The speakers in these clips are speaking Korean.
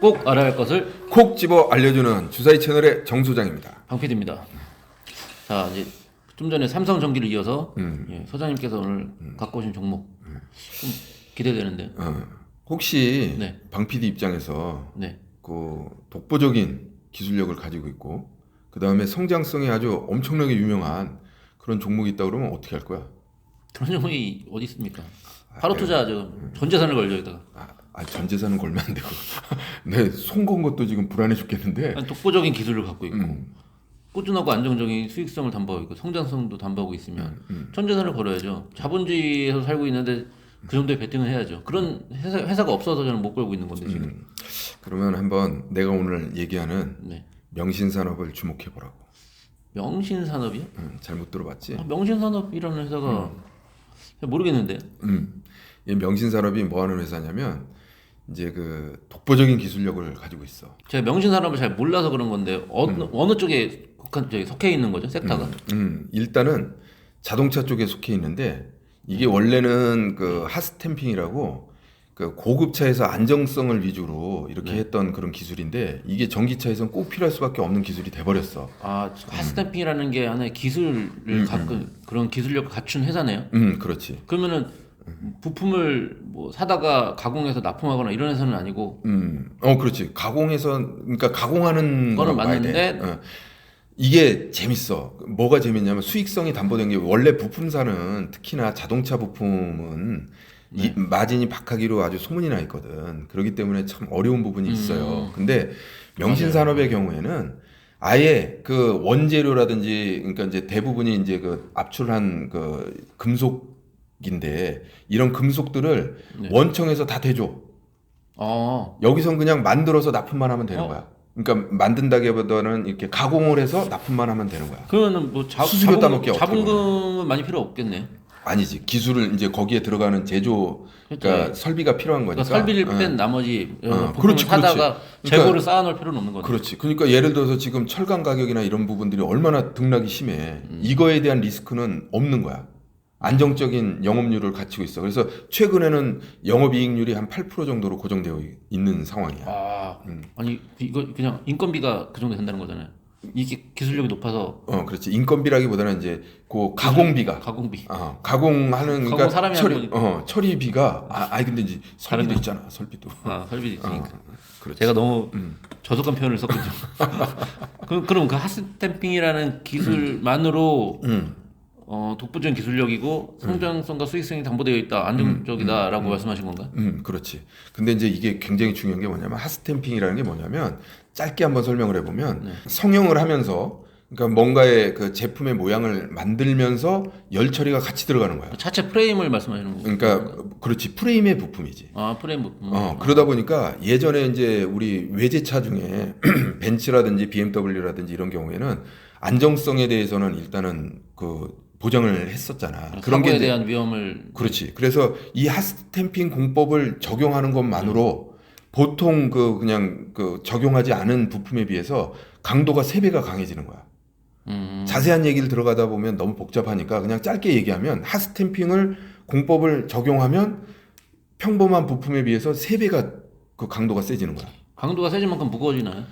꼭 알아야 할 것을 콕 집어 알려주는 주사위 채널의 정 소장입니다. 방PD입니다. 자 이제 좀 전에 삼성 전기를 이어서 음. 예, 소장님께서 오늘 갖고 오신 종목 좀 기대되는데. 어, 혹시 네. 방 PD 입장에서 네. 그 독보적인 기술력을 가지고 있고 그 다음에 성장성이 아주 엄청나게 유명한 그런 종목이 있다 그러면 어떻게 할 거야? 그런 종목이 어디 있습니까? 바로 투자하죠. 전 재산을 걸려 있다가 아, 아, 전 재산은 걸면 안 되고 내 손 건 것도 지금 불안해 죽겠는데. 아니, 독보적인 기술을 갖고 있고 음, 꾸준하고 안정적인 수익성을 담보하고 있고 성장성도 담보하고 있으면 음. 전 재산을 걸어야죠. 자본주의에서 살고 있는데 그 정도의 베팅을 해야죠. 그런 회사, 회사가 없어서 저는 못 걸고 있는 건데 지금. 음. 그러면 한번 내가 오늘 얘기하는 네. 명신 산업을 주목해 보라고. 명신 산업이요? 음, 잘못 들어봤지? 아, 명신 산업이라는 회사가 잘 모르겠는데. 음, 이 명신 산업이 뭐 하는 회사냐면 이제 그 독보적인 기술력을 가지고 있어. 제가 명신산업을 잘 몰라서 그런 건데 어느 어느 쪽에 국한 저기 속해 있는 거죠 섹터가? 음, 일단은 자동차 쪽에 속해 있는데 이게 원래는 그 하스탬핑이라고 그 고급차에서 안정성을 위주로 이렇게 네. 했던 그런 기술인데 이게 전기차에서는 꼭 필요할 수밖에 없는 기술이 돼버렸어. 아 하스탬핑이라는 게 하나의 기술을 갖고 그런 기술력을 갖춘 회사네요. 음, 그렇지. 그러면은 부품을 뭐 사다가 가공해서 납품하거나 이런 회사는 아니고 음, 어, 그렇지. 가공해서, 그러니까 가공하는 봐야 맞는데 돼. 어. 이게 재밌어. 뭐가 재밌냐면 수익성이 담보된 게 원래 부품사는 특히나 자동차 부품은 이 마진이 박하기로 아주 소문이 나 있거든. 그렇기 때문에 참 어려운 부분이 있어요. 근데 명신 산업의 경우에는 아예 그 원재료라든지 그러니까 이제 대부분이 이제 그 압출한 그 금속 인데 이런 금속들을 네. 원청에서 다 대줘. 어 여기선 그냥 만들어서 납품만 하면 되는 어? 거야. 그러니까 만든다기보다는 이렇게 가공을 해서 납품만 하면 되는 거야. 그러면은 뭐 자, 수수료 따먹기 자본금은 많이 필요 없겠네. 아니지 기술을 이제 거기에 들어가는 제조 그러니까 그렇죠. 설비가 필요한 거니까. 그러니까 설비를 어. 뺀 나머지 어, 부품을 그렇지, 사다가 그렇지. 재고를 그러니까- 쌓아놓을 필요는 없는 거네. 그렇지. 그러니까 예를 들어서 지금 철강 가격이나 이런 부분들이 얼마나 등락이 심해. 음. 이거에 대한 리스크는 없는 거야. 안정적인 영업률을 갖추고 있어. 그래서 최근에는 영업이익률이 한 8% 정도로 고정되어 있는 상황이야. 아 음. 아니 이거 그냥 인건비가 그 정도 된다는 거잖아요. 이게 기술력이 높아서 어, 그렇지. 인건비라기보다는 이제 그 가공비가 가공비. 어, 가공하는 가공 그러니까 사람이 처리 어, 처리비가 아, 아니 근데 이제 설비도 있잖아. 설비도. 아 설비 있으니까. 어, 그렇지. 제가 너무 음. 저속한 표현을 썼군요. 그럼 그럼 그 하스탬핑이라는 기술만으로 음. 어, 독보적인 기술력이고 성장성과 수익성이 담보되어 있다, 안정적이다라고 말씀하신 건가요? 음, 그렇지. 근데 이제 이게 굉장히 중요한 게 뭐냐면 하스탬핑이라는 게 뭐냐면 짧게 한번 설명을 해보면 네. 성형을 하면서 그러니까 뭔가의 그 제품의 모양을 만들면서 열 처리가 같이 들어가는 거야. 자체 프레임을 말씀하시는 거고. 그러니까 그렇지 프레임의 부품이지. 아 프레임 부품. 어, 그러다 보니까 예전에 이제 우리 외제차 중에 벤츠라든지 BMW라든지 이런 경우에는 안정성에 대해서는 일단은 그 보장을 했었잖아. 그런 게 대한 위험을 그렇지. 그래서 이 하스탬핑 공법을 적용하는 것만으로 보통 그 그냥 그 적용하지 않은 부품에 비해서 강도가 세 배가 강해지는 거야. 음, 자세한 얘기를 들어가다 보면 너무 복잡하니까 그냥 짧게 얘기하면 하스탬핑을 공법을 적용하면 평범한 부품에 비해서 세 배가 그 강도가 세지는 거야. 강도가 세진 만큼 무거워지나요?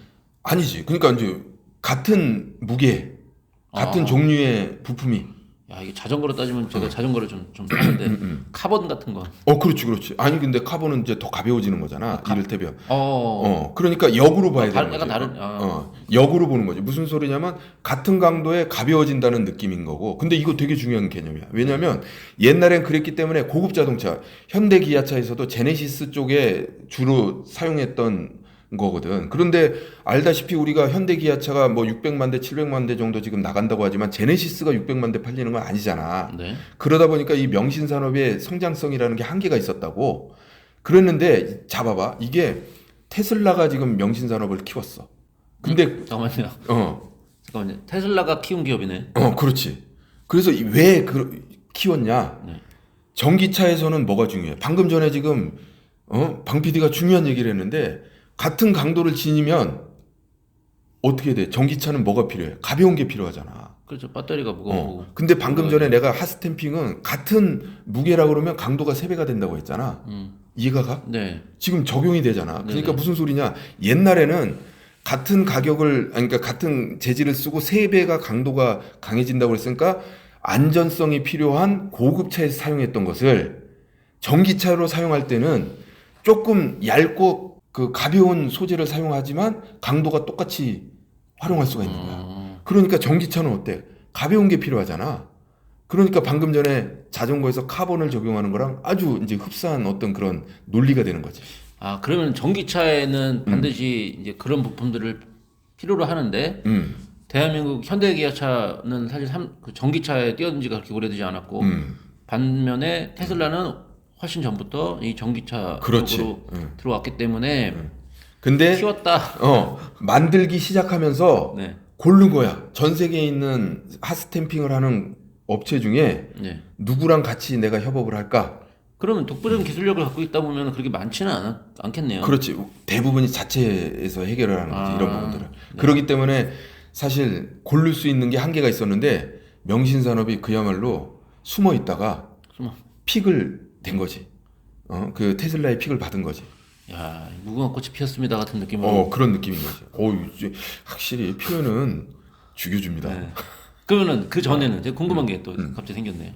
아니지. 그러니까 이제 같은 무게, 같은 아. 종류의 부품이. 야 이게 자전거로 따지면 제가 자전거를 좀좀 하는데 음, 음. 카본 같은 거. 어, 그렇지, 그렇지. 아니 근데 카본은 이제 더 가벼워지는 거잖아. 이를테면. 어. 어, 그러니까 역으로 봐야 아, 되는 거지. 약간 다른- 아. 어, 역으로 보는 거지. 무슨 소리냐면 같은 강도에 가벼워진다는 느낌인 거고. 근데 이거 되게 중요한 개념이야. 왜냐면 옛날엔 그랬기 때문에 고급 자동차, 현대 기아차에서도 제네시스 쪽에 주로 사용했던 거거든. 그런데 알다시피 우리가 현대 기아차가 뭐 600만 대, 700만 대 정도 지금 나간다고 하지만 제네시스가 600만 대 팔리는 건 아니잖아. 네. 그러다 보니까 이 명신 산업의 성장성이라는 게 한계가 있었다고. 그랬는데 잡아봐. 이게 테슬라가 지금 명신 산업을 키웠어. 근데 잠깐만요. 어, 잠깐만요. 테슬라가 키운 기업이네. 어, 그렇지. 그래서 이- 왜 그, 키웠냐? 네. 전기차에서는 뭐가 중요해? 방금 전에 지금 어, 방 PD가 중요한 얘기를 했는데 같은 강도를 지니면 어떻게 돼? 전기차는 뭐가 필요해? 가벼운 게 필요하잖아. 그렇죠. 배터리가 무거우고. 어. 근데 방금 전에 내가 하스탬핑은 같은 무게라 그러면 강도가 세배가 된다고 했잖아. 음. 이해가 가? 네. 지금 적용이 되잖아. 그러니까 네네. 무슨 소리냐? 옛날에는 같은 가격을 아니 그러니까 같은 재질을 쓰고 세 배가 강도가 강해진다고 그랬으니까 안전성이 필요한 고급차에서 사용했던 것을 전기차로 사용할 때는 조금 얇고 그 가벼운 소재를 사용하지만 강도가 똑같이 활용할 수가 있는 거야. 어, 그러니까 전기차는 어때? 가벼운 게 필요하잖아. 그러니까 방금 전에 자전거에서 카본을 적용하는 거랑 아주 이제 흡사한 어떤 그런 논리가 되는 거지. 아 그러면 전기차에는 반드시 이제 그런 부품들을 필요로 하는데 음, 대한민국 현대 기아차는 사실 삼, 그 전기차에 뛰어든 지가 그렇게 오래되지 않았고 음, 반면에 테슬라는 훨씬 전부터 이 전기차 그렇지. 쪽으로 음. 들어왔기 때문에 근데 키웠다. 어 만들기 시작하면서 네, 고른 거야. 전 세계에 있는 핫스탬핑을 하는 업체 중에 네. 누구랑 같이 내가 협업을 할까? 그러면 독보적인 기술력을 갖고 있다 보면 그렇게 많지는 않, 않겠네요. 그렇지. 대부분이 자체에서 해결을 하는 거지 아, 이런 부분들을. 그렇기 때문에 사실 고를 수 있는 게 한계가 있었는데 명신산업이 그야말로 숨어 있다가 숨어. 픽을 된 거지. 어, 그 테슬라의 픽을 받은 거지. 야 무궁화 꽃이 피었습니다 같은 느낌으로. 어, 그런 느낌인 거지. 어, 확실히 표현은 죽여줍니다. 네. 그러면은 그 전에는 제가 궁금한 게또 음. 갑자기 생겼네요.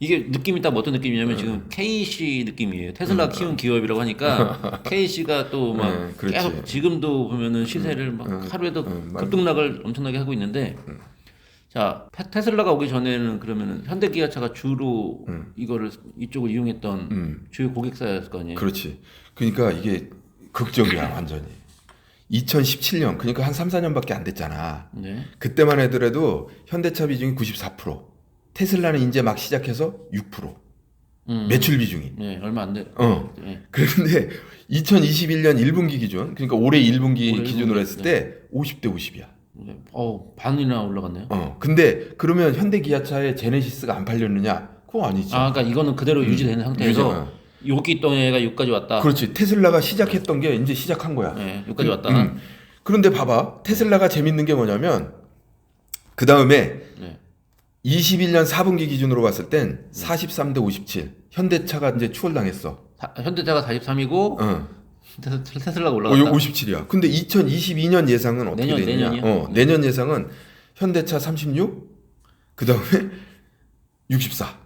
이게 느낌이 딱 어떤 느낌이냐면 지금 KC 느낌이에요. 테슬라 키운 기업이라고 하니까 KC가 또막 네. 계속 지금도 보면은 시세를 막 하루에도 음, 맞아. 급등락을 엄청나게 하고 있는데 자 테- 테슬라가 오기 전에는 그러면은 현대기아차가 주로 이거를 이쪽을 이용했던 음. 주요 고객사였을 거 아니에요. 그렇지. 그러니까 이게 극적이야, 완전히. 2017년, 그러니까 한 3, 4년밖에 안 됐잖아. 네. 그때만 해더라도 현대차 비중이 94%, 테슬라는 이제 막 시작해서 6%. 음. 매출 비중이. 네, 얼마 안 돼. 어. 네. 그런데 2021년 1분기 기준, 그러니까 올해 1분기 올해 기준으로 1분기, 했을 때 50대 50이야. 네. 어, 반이나 올라갔네요. 어. 근데 그러면 현대 기아차의 제네시스가 안 팔렸느냐? 그거 아니지. 아, 그러니까 이거는 그대로 유지되는 상태에서 음. 유지가. 여기 있던 애가 여기까지 왔다. 그렇지. 테슬라가 시작했던 게 이제 시작한 거야. 네, 여기까지 왔다. 음. 그런데 봐봐. 테슬라가 재밌는 게 뭐냐면 그 다음에 네. 21년 4분기 기준으로 봤을 땐 43대 57. 현대차가 이제 추월당했어. 사- 현대차가 43이고 어. 테슬라가 어, 올라갔다. 57이야. 근데 2022년 예상은 어떻게 내년, 되느냐? 내년이요? 어, 내년 예상은 현대차 36, 그 다음에 64.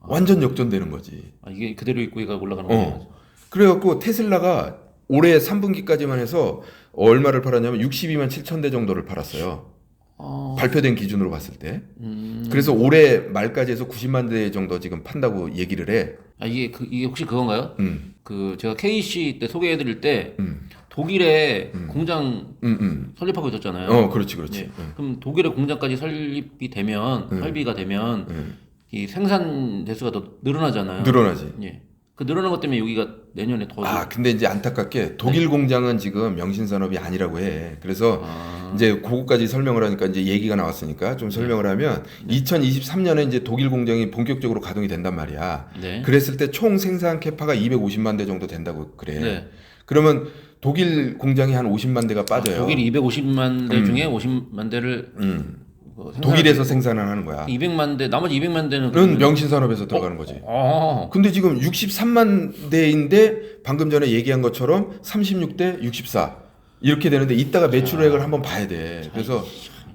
완전 역전되는 거지. 아, 이게 그대로 있고 얘가 올라가는 어. 거예요. 그래갖고 테슬라가 올해 3분기까지만 해서 얼마를 팔았냐면 62만 7천 대 정도를 팔았어요. 어, 발표된 기준으로 봤을 때. 음, 그래서 올해 말까지 해서 90만 대 정도 지금 판다고 얘기를 해. 아, 이게 그 이게 혹시 그건가요? 음, 그 제가 KC 때 소개해드릴 때 음, 독일에 공장 음, 음. 설립하고 있었잖아요. 어, 그렇지, 그렇지. 예. 그럼 독일의 공장까지 설립이 되면 설비가 되면 음. 이 생산 대수가 더 늘어나잖아요. 늘어나지. 예. 그 늘어난 것 때문에 여기가 내년에 더 아, 근데 이제 안타깝게 독일 공장은 지금 명신산업이 아니라고 해. 그래서 아, 이제 그거까지 설명을 하니까 이제 얘기가 나왔으니까 좀 설명을 하면 2023년에 이제 독일 공장이 본격적으로 가동이 된단 말이야. 네. 그랬을 때 총 생산 캐파가 250만 대 정도 된다고 그래. 네. 그러면 독일 공장이 한 50만 대가 빠져요. 독일이 250만 대 중에 50만 대를 음. 뭐 생산- 독일에서 생산을 하는 거야. 200만 대 나머지 200만 대는 는 명신 산업에서 들어가는 거지. 어. 근데 지금 63만 대인데 방금 전에 얘기한 것처럼 36대 64 이렇게 되는데 이따가 매출액을 한번 봐야 돼. 그래서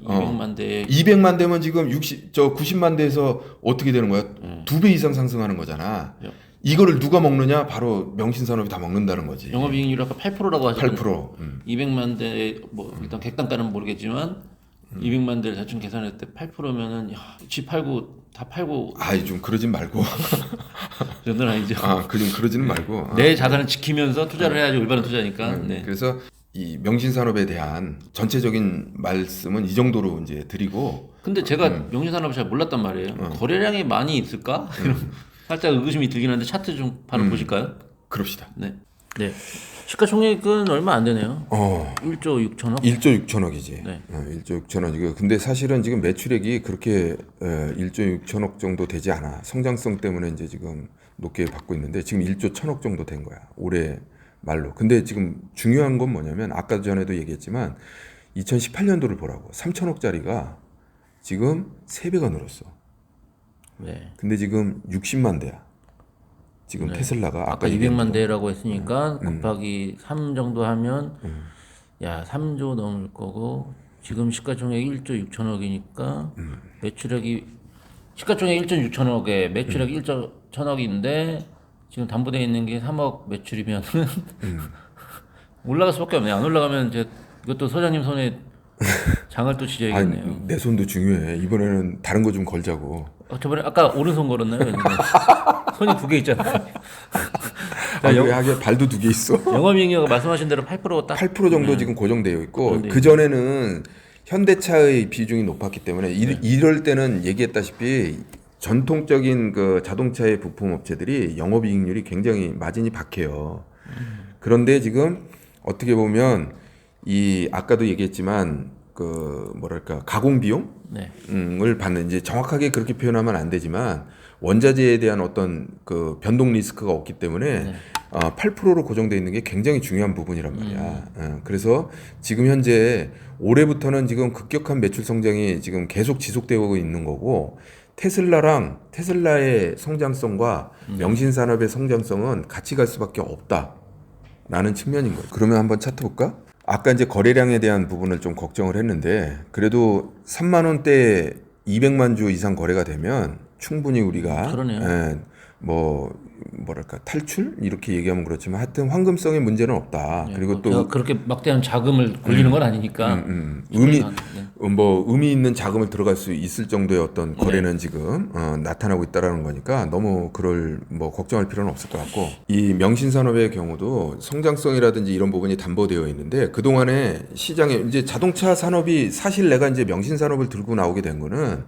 200만 대 200만 대면 지금 60, 저 90만 대에서 어떻게 되는 거야? 두 배 이상 상승하는 거잖아. 예. 이거를 누가 먹느냐? 바로 명신산업이 다 먹는다는 거지. 영업이익률이 아까 8%라고 하셨는데 8%. 음. 200만 대 뭐 일단 객단가는 모르겠지만 200만 대를 대충 계산했을 때 8%면은 야, 집 팔고 다 팔고 아이 좀 그러진 말고. 그 정도는 아니죠. 아, 그좀 그러지는 말고. 아. 내 자산을 지키면서 투자를 해야지 올바른 투자니까. 음, 네. 그래서 이 명신 산업에 대한 전체적인 말씀은 이 정도로 이제 드리고 근데 제가 음. 명신 산업을 잘 몰랐단 말이에요. 거래량이 많이 있을까? 이런 살짝 의구심이 들긴 하는데 차트 좀 바로 음. 보실까요? 그럽시다. 네. 네. 시가총액은 얼마 안 되네요. 어, 1조 6천억. 1조 6천억이지. 네. 어, 1조 6천억이고 근데 사실은 지금 매출액이 그렇게 어, 1조 6천억 정도 되지 않아. 성장성 때문에 이제 지금 높게 받고 있는데 지금 1조 1천억 정도 된 거야. 올해 말로. 근데 지금 중요한 건 뭐냐면 아까 전에도 얘기했지만 2018년도를 보라고. 3천억짜리가 지금 3배가 늘었어. 네. 근데 지금 60만 대야. 지금 테슬라가 네. 아까 얘기한 200만 대라고 했으니까 음. 곱하기 3 정도 하면 야 3조 넘을 거고 지금 시가총액 1조 6천억이니까 음. 매출액이 시가총액 1조 6천억에 매출액 음. 1조 1천억인데 지금 담보돼 있는 게 3억 매출이면은 음. 올라갈 수밖에 없네. 안 올라가면 이제 이것도 소장님 손에 장을 또 지져야겠네요. 아니, 내 손도 중요해. 이번에는 다른 거 좀 걸자고. 어, 저번에 아까 오른손 걸었나요? 손이 두 개 있잖아요. 아, 왜 하게 발도 두 개 있어. 영업이익률가 말씀하신 대로 8%딱 8% 정도 지금 고정되어 있고 그 전에는 현대차의 비중이 높았기 때문에 이, 이럴 때는 얘기했다시피 전통적인 그 자동차의 부품 업체들이 영업이익률이 굉장히 마진이 박해요. 그런데 지금 어떻게 보면 이 아까도 얘기했지만 그 뭐랄까 가공 비용 네. 을 받는 이제 정확하게 그렇게 표현하면 안 되지만 원자재에 대한 어떤 그 변동 리스크가 없기 때문에 네. 어, 8%로 고정돼 있는 게 굉장히 중요한 부분이란 말이야. 음. 어, 그래서 지금 현재 올해부터는 지금 급격한 매출 성장이 지금 계속 지속되고 있는 거고 테슬라랑 테슬라의 성장성과 음. 명신 산업의 성장성은 같이 갈 수밖에 없다라는 측면인 거예요. 그러면 한번 차트 볼까? 아까 이제 거래량에 대한 부분을 좀 걱정을 했는데 그래도 3만 원대 200만 주 이상 거래가 되면 충분히 우리가 그러네요. 예, 뭐 뭐랄까 탈출? 이렇게 얘기하면 그렇지만 하여튼 황금성의 문제는 없다. 그리고 뭐또 그렇게 막대한 자금을 굴리는 건 아니니까. 음, 음, 의미 네. 어, 뭐 의미 있는 자금을 들어갈 수 있을 정도의 어떤 거래는 지금 어, 나타나고 있다라는 거니까 너무 그럴 뭐 걱정할 필요는 없을 것 같고. 이 명신 산업의 경우도 성장성이라든지 이런 부분이 담보되어 있는데 그 동안에 시장에 이제 자동차 산업이 사실 내가 이제 명신 산업을 들고 나오게 된 거는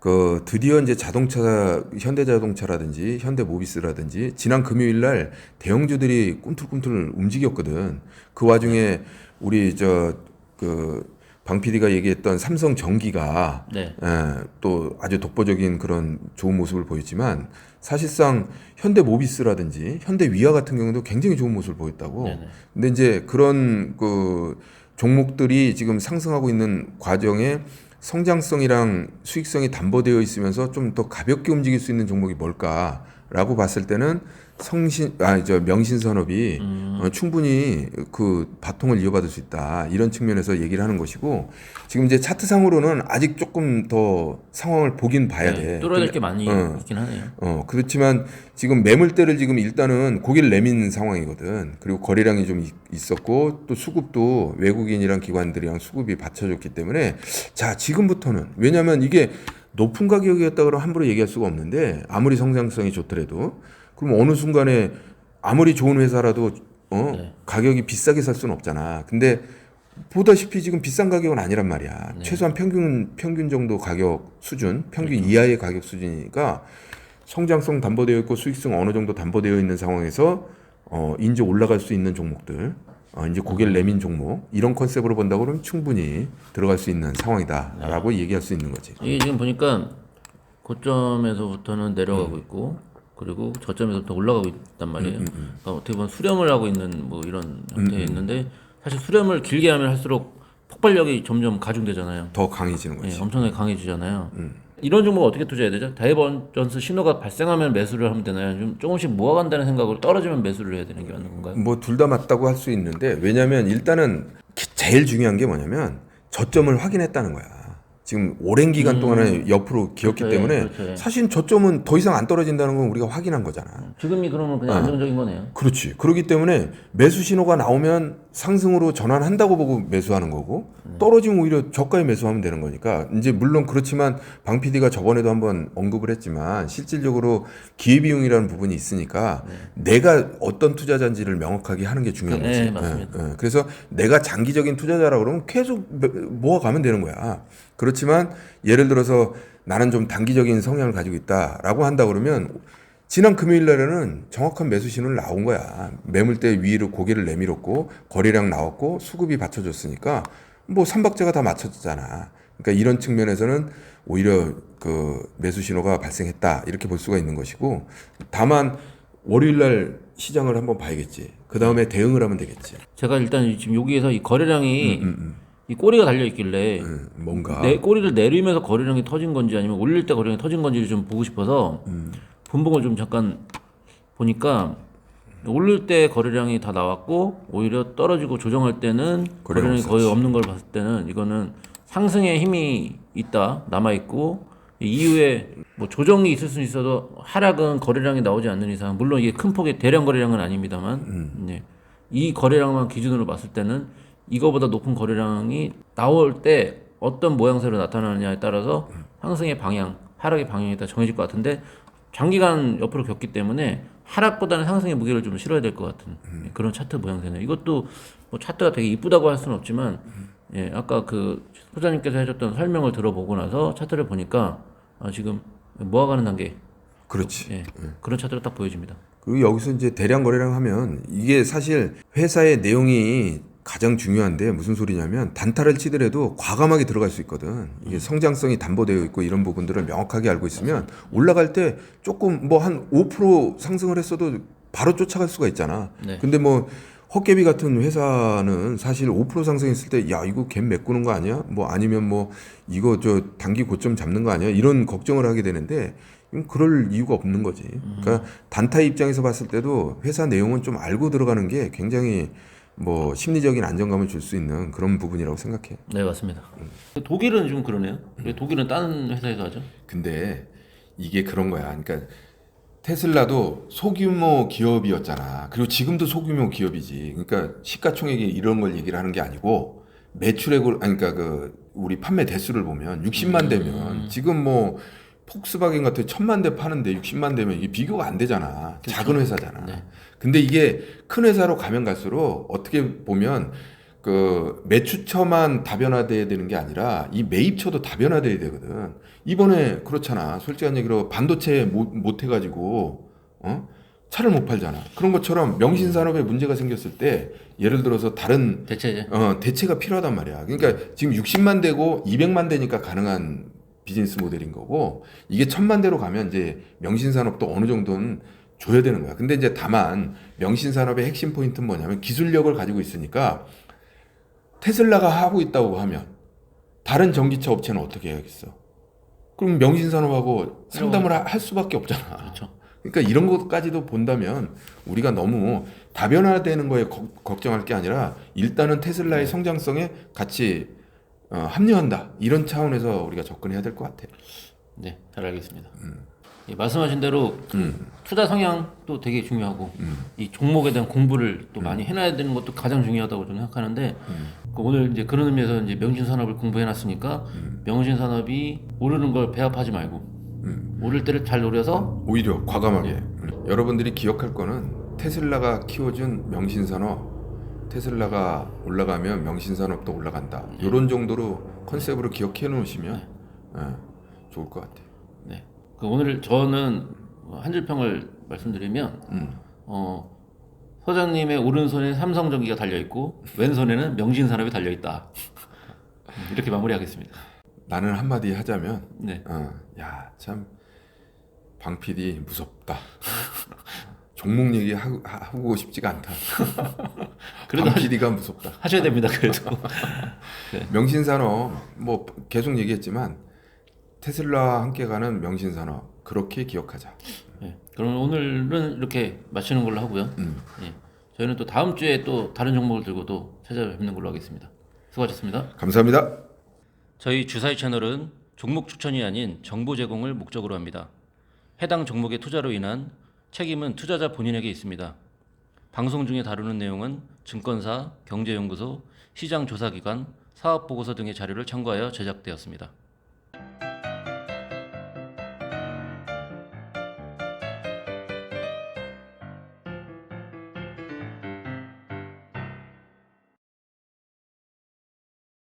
그 드디어 이제 자동차 현대자동차라든지 현대모비스라든지 지난 금요일 날 대형주들이 꿈틀꿈틀 움직였거든. 그 와중에 우리 저그 방 PD가 얘기했던 삼성 전기가 네. 예, 또 아주 독보적인 그런 좋은 모습을 보였지만 사실상 현대 모비스라든지 현대 위아 같은 경우도 굉장히 좋은 모습을 보였다고. 네네. 근데 이제 그런 그 종목들이 지금 상승하고 있는 과정에 성장성이랑 수익성이 담보되어 있으면서 좀 더 가볍게 움직일 수 있는 종목이 뭘까 라고 봤을 때는 성신 아저 명신 산업이 어, 충분히 그 바통을 이어받을 수 있다 이런 측면에서 얘기를 하는 것이고 지금 이제 차트상으로는 아직 조금 더 상황을 보긴 봐야 돼. 네, 뚫어야 될 게 많이 어. 있긴 하네요. 어, 그렇지만 지금 매물대를 지금 일단은 고개를 내민 상황이거든. 그리고 거래량이 좀 있- 있었고 또 수급도 외국인이랑 기관들이랑 수급이 받쳐줬기 때문에 자, 지금부터는 왜냐면 이게 높은 가격이었다 그러면 함부로 얘기할 수가 없는데 아무리 성장성이 좋더라도 그럼 어느 순간에 아무리 좋은 회사라도 어, 네. 가격이 비싸게 살 수는 없잖아. 근데 보다시피 지금 비싼 가격은 아니란 말이야. 네. 최소한 평균 평균 정도 가격 수준, 평균 이하의 가격 수준이니까 성장성 담보되어 있고 수익성 어느 정도 담보되어 있는 상황에서 어 이제 올라갈 수 있는 종목들, 어 이제 고개를 내민 종목 이런 컨셉으로 본다고 그러면 충분히 들어갈 수 있는 상황이다라고 얘기할 수 있는 거지. 이게 지금 보니까 고점에서부터는 내려가고 음. 있고 그리고 저점에서부터 올라가고 있단 음, 말이에요. 그러니까 어떻게 보면 수렴을 하고 있는 뭐 이런 음, 형태에 있는데 사실 수렴을 길게 하면 할수록 폭발력이 점점 가중되잖아요. 더 강해지는 거지. 예, 엄청나게 강해지잖아요. 음. 이런 종목 어떻게 투자해야 되죠? 다이버전스 신호가 발생하면 매수를 하면 되나요? 좀 조금씩 모아간다는 생각으로 떨어지면 매수를 해야 되는 게 맞는 건가요? 뭐 둘 다 맞다고 할 수 있는데 왜냐하면 일단은 기- 제일 중요한 게 뭐냐면 저점을 확인했다는 거야. 지금 오랜 기간 동안에 옆으로 기었기 그렇죠. 때문에 그렇죠. 사실 저점은 더 이상 안 떨어진다는 건 우리가 확인한 거잖아. 지금이 그러면 어. 그냥 안정적인 거네요. 그렇지. 그렇기 때문에 매수 신호가 나오면 상승으로 전환한다고 보고 매수하는 거고 떨어지면 오히려 저가에 매수하면 되는 거니까 이제 물론 그렇지만 방 PD가 저번에도 한번 언급을 했지만 실질적으로 기회비용이라는 부분이 있으니까 내가 어떤 투자자인지를 명확하게 하는 게 중요한 네, 거지. 맞습니다. 예, 예. 그래서 내가 장기적인 투자자라 그러면 계속 매- 모아가면 되는 거야. 그렇지만 예를 들어서 나는 좀 단기적인 성향을 가지고 있다라고 한다 그러면 지난 금요일 날에는 정확한 매수 신호를 나온 거야. 매물대 위로 고개를 내밀었고 거래량 나왔고 수급이 받쳐줬으니까 뭐 삼박자가 다 맞춰졌잖아. 그러니까 이런 측면에서는 오히려 그 매수 신호가 발생했다 이렇게 볼 수가 있는 것이고 다만 월요일 날 시장을 한번 봐야겠지. 그 다음에 대응을 하면 되겠지. 제가 일단 지금 여기에서 이 거래량이 음, 이 꼬리가 달려 있길래 음, 뭔가 내 꼬리를 내리면서 거래량이 터진 건지 아니면 올릴 때 거래량이 터진 건지를 좀 보고 싶어서 음. 분봉을 좀 잠깐 보니까 오를 때 거래량이 다 나왔고 오히려 떨어지고 조정할 때는 거래량 거래량이 거의 없었지. 없는 걸 봤을 때는 이거는 상승의 힘이 있다 남아 있고 이후에 뭐 조정이 있을 수는 있어도 하락은 거래량이 나오지 않는 이상 물론 이게 큰 폭의 대량 거래량은 아닙니다만 네. 이 거래량만 기준으로 봤을 때는 이거보다 높은 거래량이 나올 때 어떤 모양새로 나타나느냐에 따라서 상승의 방향, 하락의 방향이 다 정해질 것 같은데 장기간 옆으로 겼기 때문에 하락보다는 상승의 무게를 좀 실어야 될 것 같은 예, 그런 차트 모양새네요. 이것도 뭐 차트가 되게 이쁘다고 할 수는 없지만 예, 아까 그 소장님께서 해줬던 설명을 들어보고 나서 차트를 보니까 아, 지금 모아가는 단계 그렇지. 예, 그런 차트가 딱 보여집니다. 그리고 여기서 이제 대량 거래량 하면 이게 사실 회사의 내용이 가장 중요한데 무슨 소리냐면 단타를 치더라도 과감하게 들어갈 수 있거든. 이게 성장성이 담보되어 있고 이런 부분들을 명확하게 알고 있으면 올라갈 때 조금 뭐 한 5% 상승을 했어도 바로 쫓아갈 수가 있잖아. 네. 근데 뭐 헛개비 같은 회사는 사실 5% 상승했을 때 야 이거 갭 메꾸는 거 아니야? 뭐 아니면 뭐 이거 저 단기 고점 잡는 거 아니야? 이런 걱정을 하게 되는데 그럴 이유가 없는 거지. 그러니까 단타 입장에서 봤을 때도 회사 내용은 좀 알고 들어가는 게 굉장히 뭐 심리적인 안정감을 줄 수 있는 그런 부분이라고 생각해. 네 맞습니다. 독일은 좀 그러네요. 왜 독일은 다른 회사에서 하죠? 근데 이게 그런 거야. 그러니까 테슬라도 소규모 기업이었잖아. 그리고 지금도 소규모 기업이지. 그러니까 시가총액이 이런 걸 얘기를 하는 게 아니고 매출액을 아니 그러니까 그 우리 판매 대수를 보면 60만 대면 지금 뭐 폭스바겐 같은 천만 대 파는데 60만 대면 이게 비교가 안 되잖아. 작은 회사잖아. 네. 근데 이게 큰 회사로 가면 갈수록 어떻게 보면 그 매출처만 다변화돼야 되는 게 아니라 이 매입처도 다변화돼야 되거든. 이번에 그렇잖아. 솔직한 얘기로 반도체 못, 못 해가지고 어 차를 못 팔잖아. 그런 것처럼 명신 산업에 문제가 생겼을 때 예를 들어서 다른 대체 어, 대체가 필요하단 말이야. 그러니까 지금 60만 대고 200만 대니까 가능한 비즈니스 모델인 거고 이게 천만 대로 가면 이제 명신 산업도 어느 정도는 줘야 되는 거야. 근데 이제 다만 명신 산업의 핵심 포인트는 뭐냐면 기술력을 가지고 있으니까 테슬라가 하고 있다고 하면 다른 전기차 업체는 어떻게 해야겠어? 그럼 명신 산업하고 상담을 하- 할 수밖에 없잖아. 그렇죠. 그러니까 이런 것까지도 본다면 우리가 너무 다변화되는 거에 거- 걱정할 게 아니라 일단은 테슬라의 성장성에 같이 어, 합류한다 이런 차원에서 우리가 접근해야 될 것 같아요. 네, 잘 알겠습니다. 예, 말씀하신 대로 투자 성향도 되게 중요하고 이 종목에 대한 공부를 또 많이 해놔야 되는 것도 가장 중요하다고 저는 생각하는데 그 오늘 이제 그런 의미에서 이제 명신 산업을 공부해놨으니까 명신 산업이 오르는 걸 배합하지 말고 오를 때를 잘 노려서 오히려 과감하게. 음. 여러분들이 기억할 거는 테슬라가 키워준 명신 산업 테슬라가 올라가면 명신 산업도 올라간다. 이런 정도로 컨셉으로 기억해 놓으시면 예, 좋을 것 같아요. 네. 그 오늘 저는 한 줄 평을 말씀드리면 음. 어 소장님의 오른손에 삼성전기가 달려 있고 왼손에는 명신 산업이 달려 있다. 이렇게 마무리하겠습니다. 나는 한마디 하자면 네. 어, 야참 방 PD 무섭다. 종목 얘기 하고, 하고 싶지가 않다. 그래도 방 PD가 무섭다. 하셔야 됩니다. 그래도. 명신산업 뭐 계속 얘기했지만 테슬라와 함께 가는 명신산업 그렇게 기억하자. 네. 그럼 오늘은 이렇게 마치는 걸로 하고요. 음. 예. 저희는 또 다음 주에 또 다른 종목을 들고 또 찾아뵙는 걸로 하겠습니다. 수고하셨습니다. 감사합니다. 저희 주사위 채널은 종목 추천이 아닌 정보 제공을 목적으로 합니다. 해당 종목의 투자로 인한 책임은 투자자 본인에게 있습니다. 방송 중에 다루는 내용은 증권사, 경제연구소, 시장조사기관, 사업보고서 등의 자료를 참고하여 제작되었습니다.